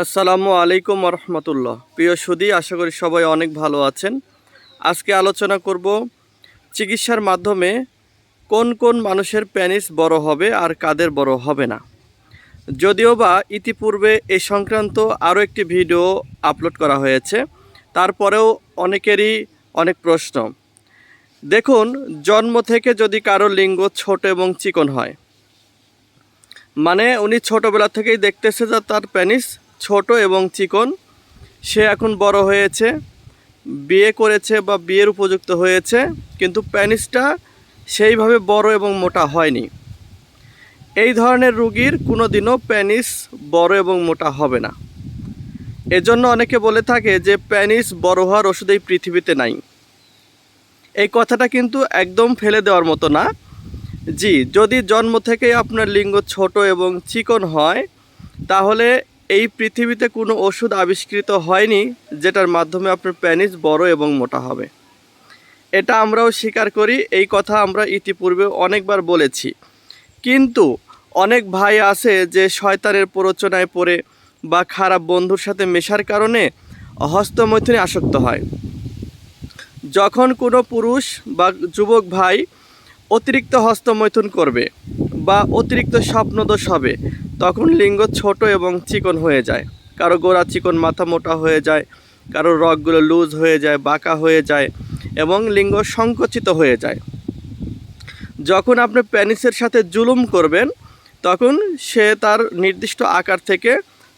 আসসালামু আলাইকুম রহমতুল্লাহ প্রিয় সুদী, আশা করি সবাই অনেক ভালো আছেন। আজকে আলোচনা করব চিকিৎসার মাধ্যমে কোন কোন মানুষের প্যানিস বড় হবে আর কাদের বড় হবে না। যদিও বা ইতিপূর্বে এ সংক্রান্ত আরও একটি ভিডিও আপলোড করা হয়েছে, তারপরেও অনেকেরই অনেক প্রশ্ন। দেখুন, জন্ম থেকে যদি কারও লিঙ্গ ছোট এবং চিকন হয় মানে উনি ছোটোবেলা থেকেই দেখতেছে যে তার প্যানিস ছোট এবং চিকন। সে এখন বড় হয়েছে, বিয়ে করেছে বা বিয়ের উপযুক্ত হয়েছে, কিন্তু প্যানিসটা সেইভাবে বড় এবং মোটা হয়নি। এই ধরনের রুগীর কোনো দিনও প্যানিস বড় এবং মোটা হবে না। এজন্য অনেকে বলে থাকে যে প্যানিস বড় হওয়ার ওষুধ এই পৃথিবীতে নাই। এই কথাটা কিন্তু একদম ফেলে দেওয়ার মতো না। জি, যদি জন্ম থেকেই আপনার লিঙ্গ ছোট এবং চিকন হয়, তাহলে এই পৃথিবীতে কোনো ওষুধ আবিষ্কৃত হয়নি যেটার মাধ্যমে আপনার প্যানিস বড় এবং মোটা হবে। এটা আমরাও স্বীকার করি, এই কথা আমরা ইতিপূর্বে অনেকবার বলেছি। কিন্তু অনেক ভাই আছে যে শয়তানের প্ররোচনায় পড়ে বা খারাপ বন্ধুর সাথে মেশার কারণে হস্তমৈথুনে আসক্ত হয়। যখন কোনো পুরুষ বা যুবক ভাই অতিরিক্ত হস্তমৈথুন করবে বা অতিরিক্ত স্বপ্নদোষ হবে তখন লিঙ্গ ছোট এবং চিকন হয়ে যায়। কারও গোড়া চিকন, মাথা মোটা হয়ে যায়। কারও রগগুলো লুজ হয়ে যায়, বাঁকা হয়ে যায় এবং লিঙ্গ সংকুচিত হয়ে যায়। যখন আপনি প্যানিসের সাথে জুলুম করবেন, তখন সে তার নির্দিষ্ট আকার থেকে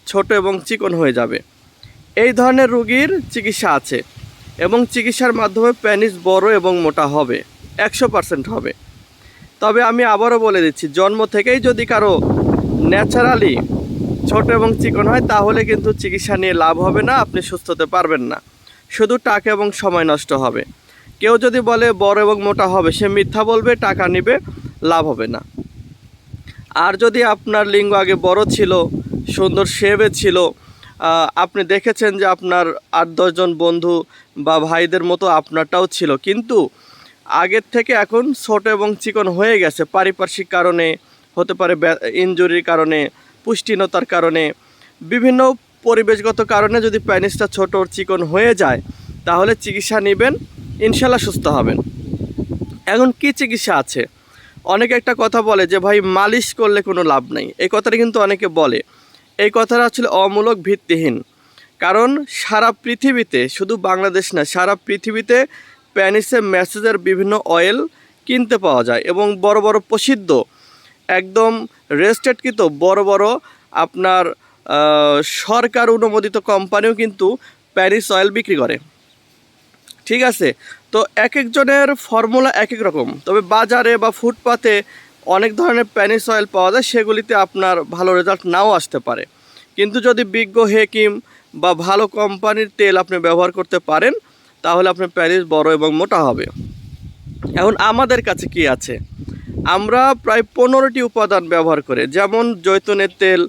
ছোট এবং চিকন হয়ে যাবে। এই ধরনের রুগীর চিকিৎসা আছে এবং চিকিৎসার মাধ্যমে প্যানিস বড় এবং মোটা হবে, একশো পার্সেন্ট হবে। তবে আমি আবারও বলে দিচ্ছি, জন্ম থেকেই যদি কারও ন্যাচারালি ছোট এবং চিকন হয়, তাহলে কিন্তু চিকিৎসা নিয়ে লাভ হবে না, আপনি সুস্থ হতে পারবেন না। শুধু টাকা এবং সময় নষ্ট হবে। কেউ যদি বলে বড় এবং মোটা হবে, সে মিথ্যা বলবে, টাকা নেবে, লাভ হবে না। আর যদি আপনার লিঙ্গ আগে বড় ছিল, সুন্দর শেবে ছিল আপনি দেখেছেন যে আপনার আট দশজন বন্ধু বা ভাইদের মতো আপনারটাও ছিল। কিন্তু আগের থেকে এখন ছোট এবং চিকন হয়ে গেছে। পারিপার্শ্বিক কারণে হতে পারে ইনজুরির কারণে, পুষ্টিহীনতার কারণে, বিভিন্ন পরিবেশগত কারণে যদি প্যানিসটা ছোট চিকন হয়ে যায়, তাহলে চিকিৎসা নেবেন ইনশাল্লাহ সুস্থ হবেন। এখন কি চিকিৎসা আছে? অনেকে একটা কথা বলে যে, ভাই, মালিশ করলে কোনো লাভ নেই। এই কথাটা কিন্তু অনেকে বলে। এই কথাটা আসলে অমূলক ভিত্তিহীন। কারণ সারা পৃথিবীতে, শুধু বাংলাদেশ না, সারা পৃথিবীতে প্যানিসে ম্যাসেজের বিভিন্ন অয়েল কিনতে পাওয়া যায় এবং বড় বড় প্রসিদ্ধ একদম রেজিস্ট্রেডকৃত বড় বড় আপনার সরকার অনুমোদিত কোম্পানিও কিন্তু প্যারিস অয়েল বিক্রি করে। ঠিক আছে? তো এক একজনের ফর্মুলা এক এক রকম। তবে বাজারে বা ফুটপাতে অনেক ধরনের প্যানিস অয়েল পাওয়া যায়, সেগুলিতে আপনার ভালো রেজাল্ট নাও আসতে পারে। কিন্তু যদি বিজ্ঞ হেকিম বা ভালো কোম্পানির তেল আপনি ব্যবহার করতে পারেন, তাহলে আপনার প্যারিস বড় এবং মোটা হবে। এখন আমাদের কাছে কি আছে? আমরা প্রায় পনেরোটি উপাদান ব্যবহার করে, যেমন জৈতুনের তেল,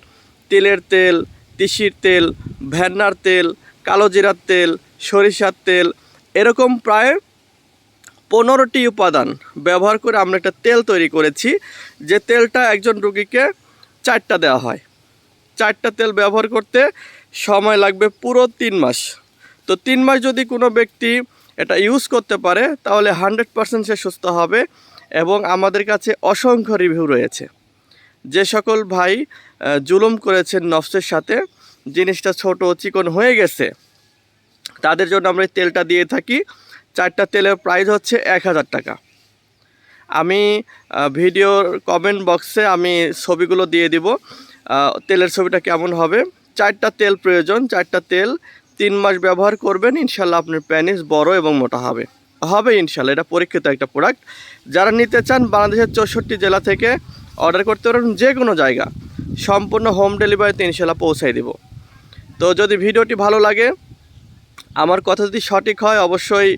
তিলের তেল, তিসির তেল ভ্যান্নার তেল, কালো জিরার তেল, সরিষার তেল, এরকম প্রায় পনেরোটি উপাদান ব্যবহার করে আমরা একটা তেল তৈরি করেছি, যে তেলটা একজন রুগীকে চারটা দেওয়া হয়। চারটা তেল ব্যবহার করতে সময় লাগবে পুরো তিন মাস। তো তিন মাস যদি কোনো ব্যক্তি এটা ইউজ করতে পারে, তাহলে হান্ড্রেড পার্সেন্ট সে সুস্থ হবে। এবং আমাদের কাছে অসংখ্য রিভিউ রয়েছে। যে সকল ভাই জুলুম করেছেন নফসের সাথে, জিনিসটা ছোট চিকন হয়ে গেছে, তাদের জন্য আমরা তেলটা দিয়ে থাকি। চারটা তেলের প্রাইস হচ্ছে এক হাজার টাকা। আমি ভিডিওর কমেন্ট বক্সে আমি ছবিগুলো দিয়ে দিব তেলের ছবিটা কেমন হবে। চারটা তেল প্রয়োজন, চারটা তেল তিন মাস ব্যবহার করবেন ইনশাল্লাহ আপনার প্যানিস বড় এবং মোটা হবে। হবে ইনশাল্লাহ এটা পরীক্ষিত একটা প্রোডাক্ট যারা নিতে চান বাংলাদেশের চৌষট্টি জেলা থেকে অর্ডার করতে পারেন যে কোনো জায়গা, সম্পূর্ণ হোম ডেলিভারিতে ইনশাল্লাহ পৌঁছাই দেব। তো যদি ভিডিওটি ভালো লাগে, আমার কথা যদি সঠিক হয়, অবশ্যই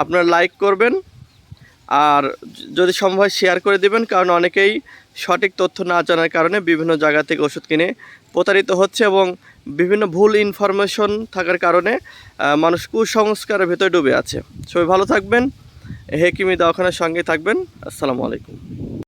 আপনারা লাইক করবেন। আর যদি সম্ভব শেয়ার করে দেবেন, কারণ অনেকেই সঠিক তথ্য না জানার কারণে বিভিন্ন জায়গা থেকে ওষুধ কিনে প্রতারিত হচ্ছে এবং বিভিন্ন ভুল ইনফরমেশন থাকার কারণে মানুষ কুসংস্কারের ভেতরে ডুবে আছে। সবাই ভালো থাকবেন। হেকিমি দওয়াখানার সঙ্গে থাকবেন। আসসালামু আলাইকুম।